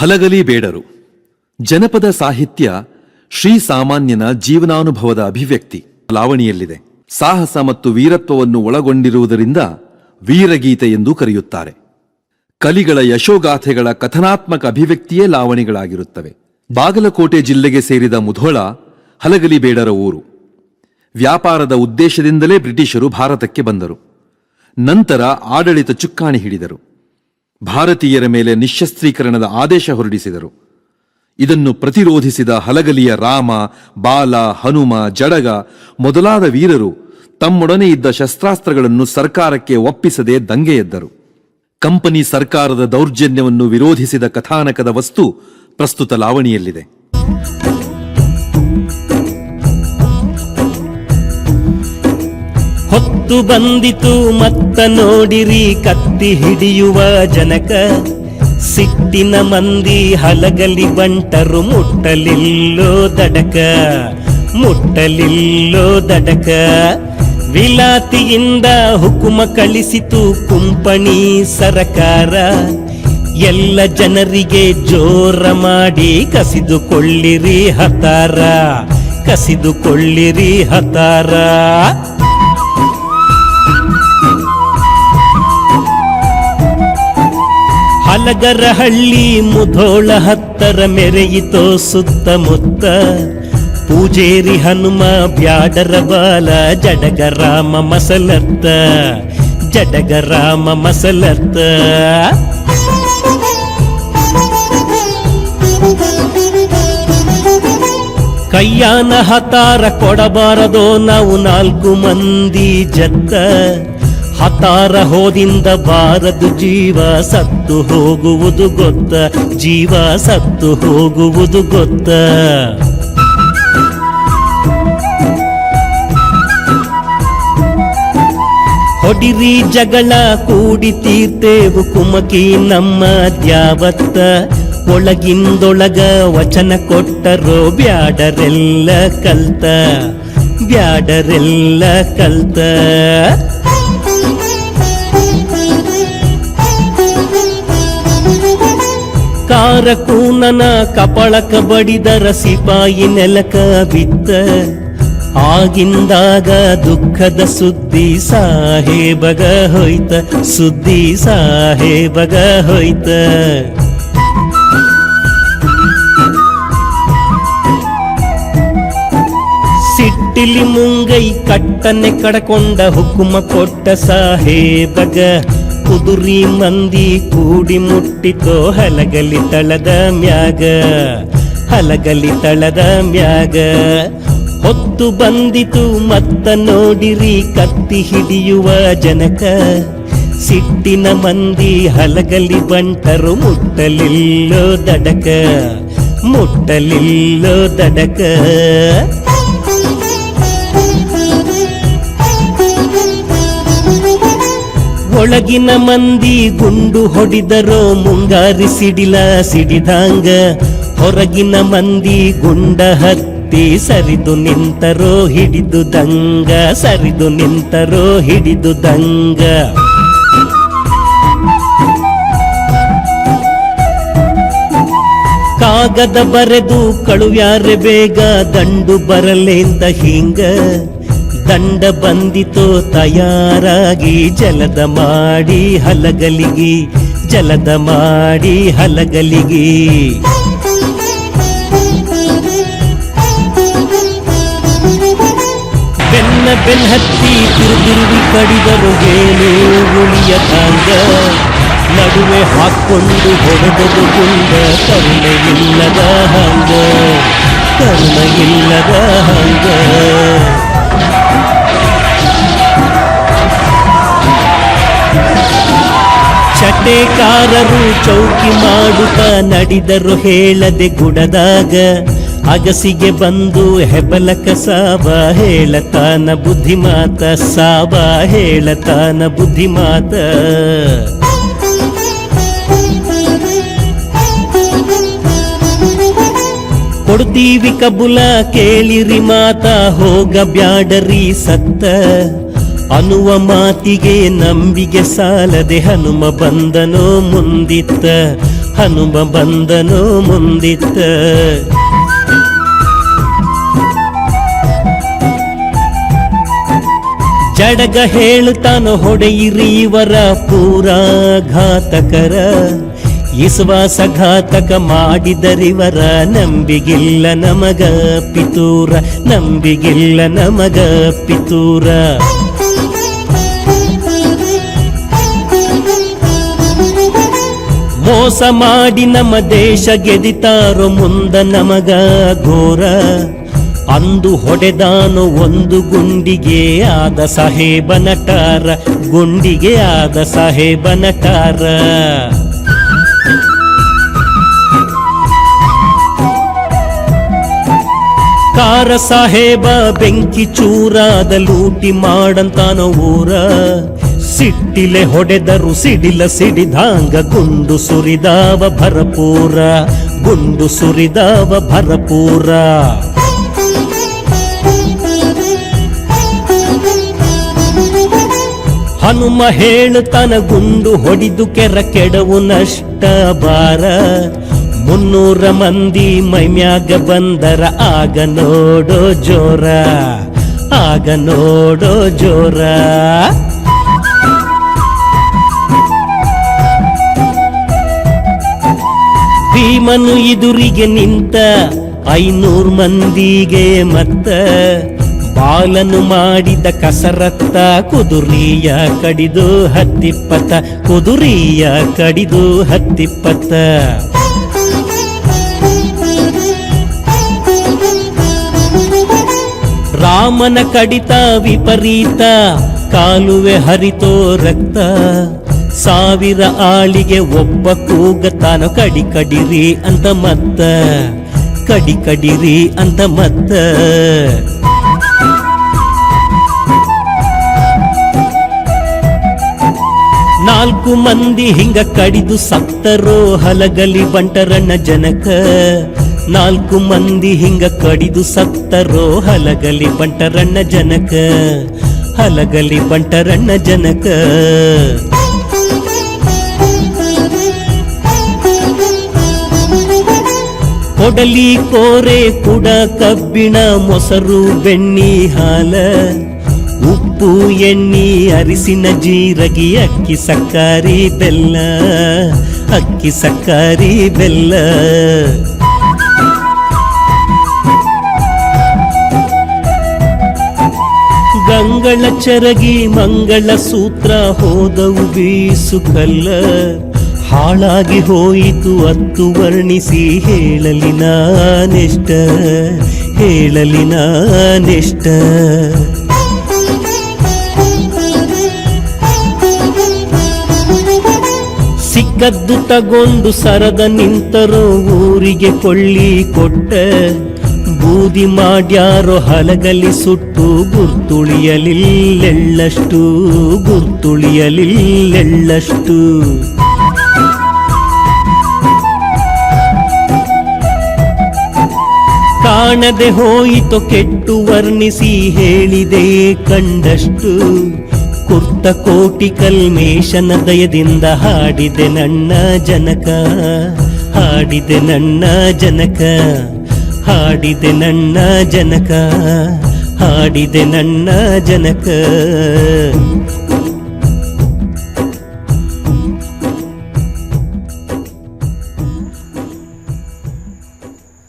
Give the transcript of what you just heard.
ಹಲಗಲಿ ಬೇಡರು. ಜನಪದ ಸಾಹಿತ್ಯ ಶ್ರೀ ಸಾಮಾನ್ಯನ ಜೀವನಾನುಭವದ ಅಭಿವ್ಯಕ್ತಿ. ಲಾವಣಿಯಲ್ಲಿದೆ. ಸಾಹಸ ಮತ್ತು ವೀರತ್ವವನ್ನು ಒಳಗೊಂಡಿರುವುದರಿಂದ ವೀರಗೀತೆ ಎಂದು ಕರೆಯುತ್ತಾರೆ. ಕಲಿಗಳ ಯಶೋಗಾಥೆಗಳ ಕಥನಾತ್ಮಕ ಅಭಿವ್ಯಕ್ತಿಯೇ ಲಾವಣಿಗಳಾಗಿರುತ್ತವೆ. ಬಾಗಲಕೋಟೆ ಜಿಲ್ಲೆಗೆ ಸೇರಿದ ಮುಧೋಳ ಹಲಗಲಿ ಬೇಡರ ಊರು. ವ್ಯಾಪಾರದ ಉದ್ದೇಶದಿಂದಲೇ ಬ್ರಿಟಿಷರು ಭಾರತಕ್ಕೆ ಬಂದರು. ನಂತರ ಆಡಳಿತ ಚುಕ್ಕಾಣಿ ಹಿಡಿದರು. ಭಾರತೀಯರ ಮೇಲೆ ನಿಶಸ್ತ್ರೀಕರಣದ ಆದೇಶ ಹೊರಡಿಸಿದರು. ಇದನ್ನು ಪ್ರತಿರೋಧಿಸಿದ ಹಲಗಲಿಯ ರಾಮ, ಬಾಲ, ಹನುಮ, ಜಡಗ ಮೊದಲಾದ ವೀರರು ತಮ್ಮೊಡನೆ ಇದ್ದ ಶಸ್ತ್ರಾಸ್ತ್ರಗಳನ್ನು ಸರ್ಕಾರಕ್ಕೆ ಒಪ್ಪಿಸದೆ ದಂಗೆ ಎದ್ದರು ಕಂಪನಿ ಸರ್ಕಾರದ ದೌರ್ಜನ್ಯವನ್ನು ವಿರೋಧಿಸಿದ ಕಥಾನಕದ ವಸ್ತು ಪ್ರಸ್ತುತ ಲಾವಣಿಯಲ್ಲಿದೆ. ಹೊತ್ತು ಬಂದಿತು ಮತ್ತ ನೋಡಿರಿ ಕತ್ತಿ ಹಿಡಿಯುವ ಜನಕ. ಸಿಟ್ಟಿನ ಮಂದಿ ಹಲಗಲಿ ಬಂಟರು ಮುಟ್ಟಲಿಲ್ಲೋ ದಡಕ. ಮುಟ್ಟಲಿಲ್ಲೋ ದಡಕ. ವಿಲಾತಿಯಿಂದ ಹುಕುಮ ಕಳಿಸಿತು ಕುಂಪಣಿ ಸರಕಾರ. ಎಲ್ಲ ಜನರಿಗೆ ಜೋರ ಮಾಡಿ ಕಸಿದುಕೊಳ್ಳಿರಿ ಹತಾರ. ಕಸಿದುಕೊಳ್ಳಿರಿ ಹತಾರ. ಹಲಗರಹಳ್ಳಿ ಮುಧೋಳ ಹತ್ತರ ಮೆರೆಯಿತೋ ಸುತ್ತಮುತ್ತ ಪೂಜೇರಿ ಹನುಮ ಬ್ಯಾಡರ ಬಾಲ ಜಡಗರಾಮ ಮಸಲತ್ತ ಜಡಗರಾಮ ಮಸಲತ್ತ. ಕೈಯಾನ ಹತಾರ ಕೊಡಬಾರದೋ ನಾವು ನಾಲ್ಕು ಮಂದಿ ಜತ್ತ. ಹತಾರ ಹೋದಿಂದ ಬಾರದು ಜೀವ ಸತ್ತು ಹೋಗುವುದು ಗೊತ್ತ, ಜೀವ ಸತ್ತು ಹೋಗುವುದು ಗೊತ್ತ. ಹೊಡಿರಿ ಜಗಳ ಕೂಡಿ ತೀರ್ತೇವು ಕುಮಕಿ ನಮ್ಮ ದ್ಯಾವತ್ತ, ಒಳಗಿಂದೊಳಗ ವಚನ ಕೊಟ್ಟರೋ ಬ್ಯಾಡರೆಲ್ಲ ಕಲ್ತ ಬ್ಯಾಡರೆಲ್ಲ ಕಲ್ತ. ಕಾರಕೂನನ ಕಪಳಕ ಬಡಿದರ ಸಿಪಾಯಿ ನೆಲಕ ಬಿತ್ತ. ಆಗಿಂದಾಗ ದುಃಖದ ಸುದ್ದಿ ಸಾಹೇಬಗ ಹೋಯ್ತ, ಸುದ್ದಿ ಸಾಹೇಬಗ ಹೋಯ್ತ. ಸಿಟ್ಟಿಲಿ ಮುಂಗೈ ಕಟ್ಟನೆ ಕಡಕೊಂಡ ಹುಕುಮ ಕೊಟ್ಟ ಸಾಹೇಬಗ ಕುದುರಿ ಮಂದಿ ಕೂಡಿ ಮುಟ್ಟಿತೋ ಹಲಗಲಿ ತಳದ ಮ್ಯಾಗ, ಹಲಗಲಿ ತಳದ ಮ್ಯಾಗ. ಹೊತ್ತು ಬಂದಿತು ಮತ್ತ ನೋಡಿರಿ ಕತ್ತಿ ಹಿಡಿಯುವ ಜನಕ. ಸಿಟ್ಟಿನ ಮಂದಿ ಹಲಗಲಿ ಬಂಟರು ಮುಟ್ಟಲಿಲ್ಲೋ ದಡಕ ಮುಟ್ಟಲಿಲ್ಲೋ ದಡಕ. ಒಳಗಿನ ಮಂದಿ ಗುಂಡು ಹೊಡಿದರೋ ಮುಂಗಾರಿ ಸಿಡಿಲ ಸಿಡಿದಾಂಗ. ಹೊರಗಿನ ಮಂದಿ ಗುಂಡ ಹತ್ತಿ ಸರಿದು ನಿಂತರೋ ಹಿಡಿದು ದಂಗ. ಸರಿದು ನಿಂತರೋ ಹಿಡಿದು ದಂಗ. ಕಾಗದ ಬರೆದು ಕಳುವ್ಯಾರೆ ಬೇಗ, ದಂಡು ಬರಲೇಂತ ಹಿಂಗ. ದಂಡ ಬಂದಿತೋ ತಯಾರಾಗಿ ಜಲದ ಮಾಡಿ ಹಲಗಲಿಗಿ, ಜಲದ ಮಾಡಿ ಹಲಗಲಿಗಿ. ಬೆನ್ನ ಬೆನ್ ಹತ್ತಿ ತಿರುಗಿರುವಿ ಕಡಿದರು ಏನು ಉಳಿಯ ತಾಂಗ. ನಡುವೆ ಹಾಕೊಂಡು ಹೊಡೆದದು ಗುಂಡ ಕರುಣೆ ಇಲ್ಲದ ಹಂಗ. ಕರುಣೆ ಇಲ್ಲದ ಹಂಗ. ಚಟೆಕಾರರು ಚೌಕಿ ಮಾಡುತ್ತ ನಡೆದರು ಹೇಳದೆ ಗುಡದಾಗ. ಅಗಸಿಗೆ ಬಂದು ಹೆಬಲಕ ಸಾಬ ಹೇಳತಾನ ಬುದ್ಧಿಮಾತ ಸಾಬ ಹೇಳತಾನ ಬುದ್ಧಿಮಾತ. ಕೊಡ್ತೀವಿ ಕಬುಲ ಕೇಳಿರಿ ಮಾತ ಹೋಗ ಬ್ಯಾಡರಿ ಸತ್ತ. ಅನ್ನುವ ಮಾತಿಗೆ ನಂಬಿಗೆ ಸಾಲದೆ ಹನುಮ ಬಂದನೋ ಮುಂದಿತ್ತ, ಹನುಮ ಬಂದನು ಮುಂದಿತ್ತ. ಜಡಗ ಹೇಳುತ್ತಾನು ಹೊಡೆಯಿರಿ ಇವರ ಪೂರ ಘಾತಕರ ವಿಶ್ವಾಸ ಘಾತಕ ಮಾಡಿದರಿವರ ನಂಬಿಗಿಲ್ಲ ನಮಗ ಪಿತೂರ, ನಂಬಿಗಿಲ್ಲ ನಮಗ ಪಿತೂರ. ಮೋಸ ಮಾಡಿ ನಮ್ಮ ದೇಶ ಗೆದಿತಾರೋ ಮುಂದ ನಮಗ ಘೋರ. ಅಂದು ಹೊಡೆದಾನು ಒಂದು ಗುಂಡಿಗೆ ಆದ ಸಾಹೇಬ ನಟಾರ, ಗುಂಡಿಗೆ ಆದ ಸಾಹೇಬ ನಟಾರ. ಕಾರ ಸಾಹೇಬ ಬೆಂಕಿ ಚೂರಾದ ಲೂಟಿ ಮಾಡಂತಾನೋ ಊರ. ಸಿಟ್ಟಿಲೆ ಹೊಡೆದರು ಸಿಡಿಲ ಸಿಡಿದಾಂಗ ಗುಂಡು ಸುರಿದಾವ ಭರಪೂರ, ಗುಂಡು ಸುರಿದಾವ ಭರಪೂರ. ಹನುಮ ಹೇಳುತ್ತಾನ ಗುಂಡು ಹೊಡಿದು ಕೆರ ಕೆಡವು ನಷ್ಟ ಬಾರ ಮುನ್ನೂರ ಮಂದಿ ಮೈಮ್ಯಾಗ ಬಂದರ, ಆಗ ನೋಡೋ ಜೋರ, ಆಗ ನೋಡೋ ಜೋರ. ಭೀಮನು ಇದುರಿಗೆ ನಿಂತ ಐನೂರ್ ಮಂದಿಗೆ ಮತ್ತ ಬಾಲನು ಮಾಡಿದ ಕಸರತ್ತ ಕುದುರಿಯ ಕಡಿದು ಹತ್ತಿಪ್ಪತ್ತ, ಕುದುರಿಯ ಕಡಿದು ಹತ್ತಿಪ್ಪತ್ತ. ರಾಮನ ಕಡಿತ ವಿಪರೀತ, ಕಾಲುವೆ ಹರಿತೋ ರಕ್ತ. ಸಾವಿರ ಆಳಿಗೆ ಒಬ್ಬ ಕೂಗತಾನ ಕಡಿ ಕಡಿರಿ ಅಂತ ಮತ್ತ. ಕಡಿ ಕಡಿರಿ ಅಂತ ಮತ್ತ. ನಾಲ್ಕು ಮಂದಿ ಹಿಂಗ ಕಡಿದು ಸತ್ತರೋ ಹಲಗಲಿ ಬಂಟರಣ್ಣ ಜನಕ. ನಾಲ್ಕು ಮಂದಿ ಹಿಂಗ ಕಡಿದು ಸತ್ತರೋ ಹಲಗಲಿ ಬಂಟರಣ್ಣ ಜನಕ. ಹಲಗಲಿ ಬಂಟರಣ್ಣ ಜನಕ. ಕೊಡಲಿ ಕೋರೆ ಕುಡ ಕಬ್ಬಿಣ, ಮೊಸರು, ಬೆಣ್ಣಿ, ಹಾಲ, ಉಪ್ಪು, ಎಣ್ಣಿ, ಅರಿಸಿನ ಜೀರಗಿ, ಅಕ್ಕಿ ಸಕ್ಕರಿ, ಬೆಲ್ಲ, ಅಕ್ಕಿ ಸಕ್ಕರಿ, ಬೆಲ್ಲ. ಗಂಗಳ ಚರಗಿ ಮಂಗಳ ಸೂತ್ರ ಹೋದವು ಬೀಸು ಕಲ್ಲ ಹಾಳಾಗಿ ಹೋಯಿತು ಅತ್ತು ವರ್ಣಿಸಿ ಹೇಳಲಿ ನಾನೆಷ್ಟ ಹೇಳಲಿ ನಾನೆಷ್ಟ. ಸಿಕ್ಕದ್ದು ತಗೊಂಡು ಸರದ ನಿಂತರೋ ಊರಿಗೆ ಕೊಳ್ಳಿ ಕೊಟ್ಟ, ಬೂದಿ ಮಾಡ್ಯಾರೋ ಹಲಗಲಿ ಸುಟ್ಟು ಗುರ್ತುಳಿಯಲಿಲ್ಲೆಳ್ಳಷ್ಟು ಗುರ್ತುಳಿಯಲಿಲ್ಲೆಳ್ಳಷ್ಟು. ಕಾಣದೆ ಹೋಯಿತು ಕೆಟ್ಟು ವರ್ಣಿಸಿ ಹೇಳಿದೆ ಕಂಡಷ್ಟು. ಕುರ್ತ ಕೋಟಿ ಕಲ್ಮೇಶನ ದಯದಿಂದ ಹಾಡಿದೆ ನನ್ನ ಜನಕ, ಹಾಡಿದೆ ನನ್ನ ಜನಕ, ಹಾಡಿದೆ ನನ್ನ ಜನಕ, ಹಾಡಿದೆ ನನ್ನ ಜನಕ.